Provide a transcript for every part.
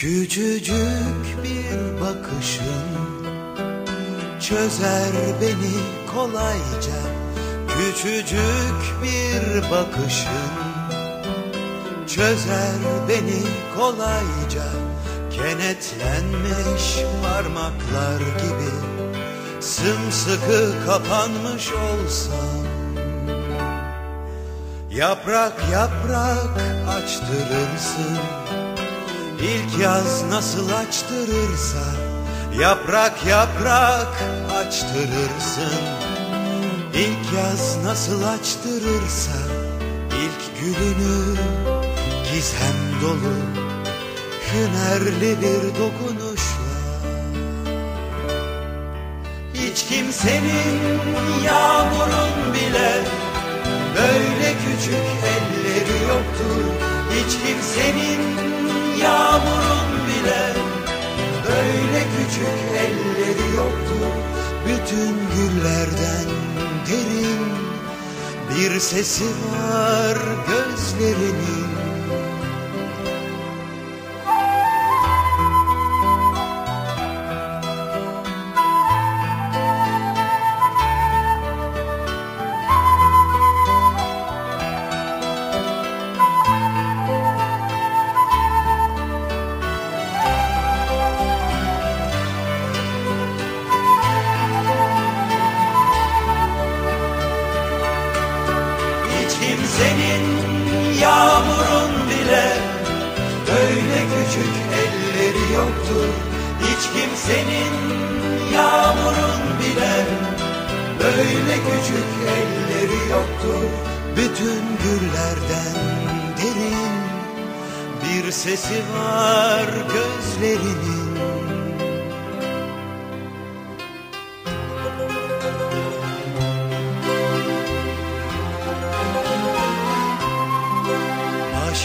Küçücük bir bakışın çözer beni kolayca. Küçücük bir bakışın çözer beni kolayca. Kenetlenmiş parmaklar gibi sımsıkı kapanmış olsam Yaprak yaprak açtırırsın İlk yaz nasıl açtırırsa Yaprak yaprak açtırırsın. İlk yaz nasıl açtırırsa ilk gülünü gizem dolu Hünerli bir dokunuşla. Hiç kimsenin yağmurun bile Böyle küçük elleri yoktur. Hiç kimsenin yağmurun bile. Böyle küçük elleri yoktur Bütün güllerden derin. Bir sesi var gözlerinin küçük elleri yoktur Hiç kimsenin yağmurun bile. Böyle küçük elleri yoktur Bütün güllerden derin. Bir sesi var gözlerinin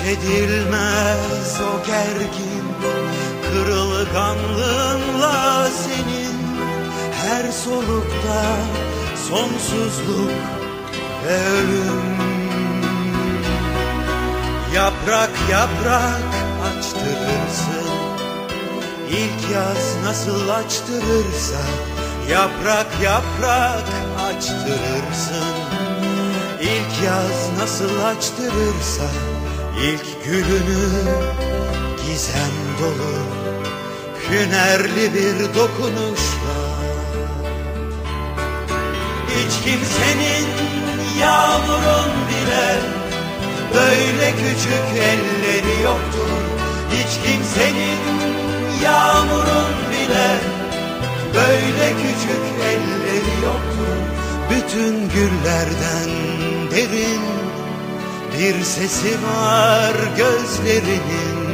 Edilmez o gergin Kırılganlığınla senin Her solukta sonsuzluk ve ölüm. Yaprak yaprak açtırırsın İlk yaz nasıl açtırırsa Yaprak yaprak açtırırsın. İlk yaz nasıl açtırırsa ilk gülünü gizem dolu hünerli bir dokunuşla. Hiç kimsenin yağmurun bile böyle küçük elleri yoktur. Hiç kimsenin yağmurun bile böyle küçük elleri yoktur. Bütün güllerden derin bir sesi var gözlerinin